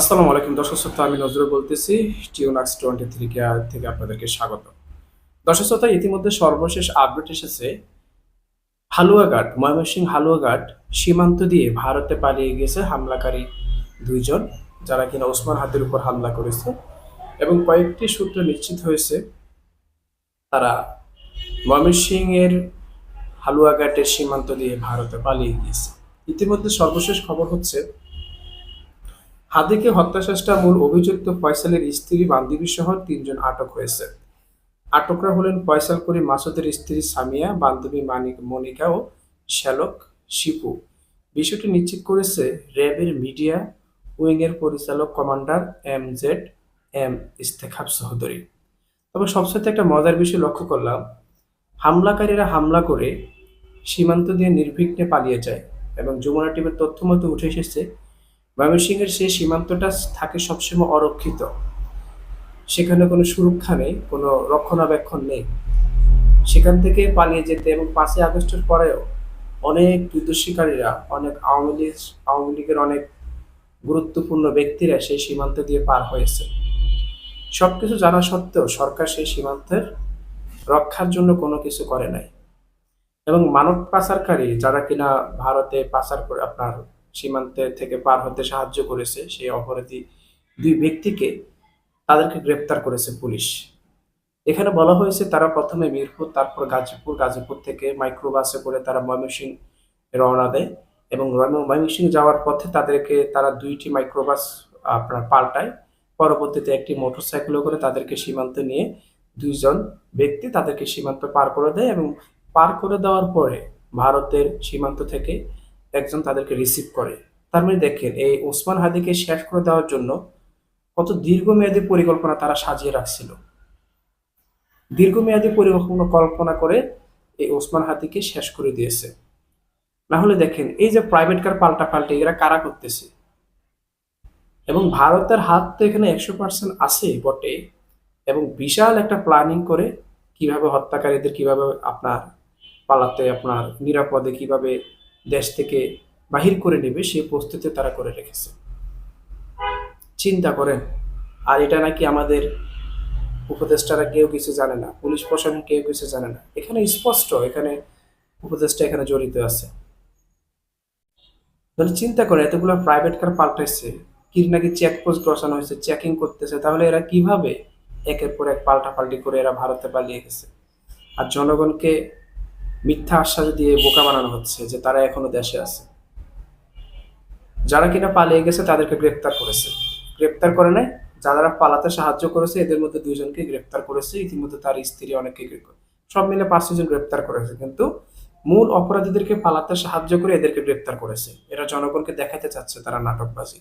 আসসালামু আলাইকুম। দর্শক শ্রোতা, আমি নজরুল বলতেছি। টিউনাক্স টোয়েন্টি থ্রি থেকে আপনাদেরকে স্বাগত। দর্শক শ্রোতা, ইতিমধ্যে সর্বশেষ আপডেট এসেছে। হালুয়াঘাট, ময়মনসিংহ হালুয়াঘাট সীমান্ত দিয়ে ভারতে পালিয়ে গেছে হামলাকারী দুইজন, যারা কিনা ওসমান হাতের উপর হামলা করেছে এবং কয়েকটি সূত্র নিশ্চিত হয়েছে, তারা ময়মনসিংহের হালুয়াঘাটের সীমান্ত দিয়ে ভারতে পালিয়ে গিয়েছে। ইতিমধ্যে সর্বশেষ খবর হচ্ছে হাদিকে হত্যাচেষ্টা মূল অভিযুক্ত ফয়সালের স্ত্রী বান্ধবী সহ তিনজন আটক হয়েছে। আটকরা হলেন ফয়সাল করিম মাসুদের স্ত্রী সামিয়া বান্ধবী মানিক মনিকা ও শ্যালক শিপু। বিষয়টি নিশ্চিত করেছে র্যাবের মিডিয়া উইংয়ের পরিচালক commander M Z M Istekhab Sahdori তবে সবচেয়ে একটা মজার বিষয় লক্ষ্য করলাম, হামলাকারীরা হামলা করে সীমান্ত দিয়ে নির্বিঘ্নে পালিয়ে যায় এবং যমুনা টিমের তথ্য মতো উঠে এসেছে ময়মনসিংহের সেই সীমান্তটা থাকে সবসময় অরক্ষিত। সেখানে কোনো সুরক্ষা নেই, কোনো রক্ষণাবেক্ষণ নেই। সেখান থেকে পালিয়ে যেতে এবং পাঁচই আগস্টের পরেও অনেক যুদ্ধ শিকারীরা অনেক আওয়ামী লীগ, আওয়ামী লীগের অনেক গুরুত্বপূর্ণ ব্যক্তিরা সেই সীমান্ত দিয়ে পার হয়েছে। সবকিছু জানা সত্ত্বেও সরকার সেই সীমান্তের রক্ষার জন্য কোনো কিছু করে নাই। এবং মানব পাচারকারী যারা কিনা ভারতে পাচার করে আপনার সীমান্তে থেকে পার হতে সাহায্য করেছে, সেই অপরাধী দুই ব্যক্তিকে তাদেরকে গ্রেপ্তার করেছে পুলিশ। এখানে বলা হয়েছে, তারা প্রথমে মিরপুর, তারপর গাজীপুর গাজীপুর থেকে মাইক্রোবাসে করে তারা ময়মনসিংহ রওনা দেয় এবং ময়মনসিংহ যাওয়ার পথে তাদেরকে, তারা দুইটি মাইক্রোবাস আপনার পাল্টায়, পরবর্তীতে একটি মোটরসাইকেলে করে তাদেরকে সীমান্তে নিয়ে দুইজন ব্যক্তি তাদেরকে সীমান্ত পার করে দেয় এবং পার করে দেওয়ার পরে ভারতের সীমান্ত থেকে একজন তাদেরকে রিসিভ করে। তার মানে দেখেন, এই ওসমান হাদিকে শেষ করে দেওয়ার জন্য কত দীর্ঘমেয়াদী পরিকল্পনা তারা সাজিয়ে রাখছিল। দীর্ঘমেয়াদী পরিকল্পনা কল্পনা করে এই ওসমান হাদিকে শেষ করে দিয়েছে। না হলে দেখেন, এই যে প্রাইভেট কার পাল্টা পাল্টে এরা কারা করতেছে? এবং ভারতের হাত তো এখানে একশো পার্সেন্ট আছে বটে। এবং বিশাল একটা প্ল্যানিং করে কীভাবে হত্যাকারীদের কীভাবে আপনার পালাতে, আপনার নিরাপদে কীভাবে দেশ থেকে বাহির করে নেবে, সেই প্রস্তুতি তারা করে রেখেছে। চিন্তা করেন, আর এটা নাকি আমাদের উপদেষ্টারা কেউ কিছু জানে না, পুলিশ প্রশাসন কেউ কিছু জানে না। এখানে স্পষ্ট, এখানে উপদেষ্টা এখানে জড়িত আছে। তাহলে চিন্তা করে এতগুলো প্রাইভেট কার পাল্টাইছে, কি নাকি চেকপোস্ট বসানো হয়েছে চেকিং করতেছে, তাহলে এরা কীভাবে একের পর এক পাল্টা পাল্টি করে এরা ভারতে পালিয়ে গেছে? আর জনগণকে মিথ্যা আশ্বাস দিয়ে বোকা বানানো হচ্ছে যে তারা এখনও দেশে আছে। যারা কিনা পালিয়ে গেছে তাদেরকে গ্রেপ্তার করেছে। গ্রেপ্তার করে নাই, যারা পালাতে সাহায্য করেছে, এদের মধ্যে দুইজনকে গ্রেপ্তার করেছে, ইতিমধ্যে তার স্ত্রী অনেককে সব মিলে পাঁচ ছজন গ্রেপ্তার করেছে, কিন্তু মূল অপরাধীদেরকে পালাতে সাহায্য করে এদেরকে গ্রেপ্তার করেছে। এরা জনগণকে দেখাতে চাচ্ছে তারা নাটকবাজি।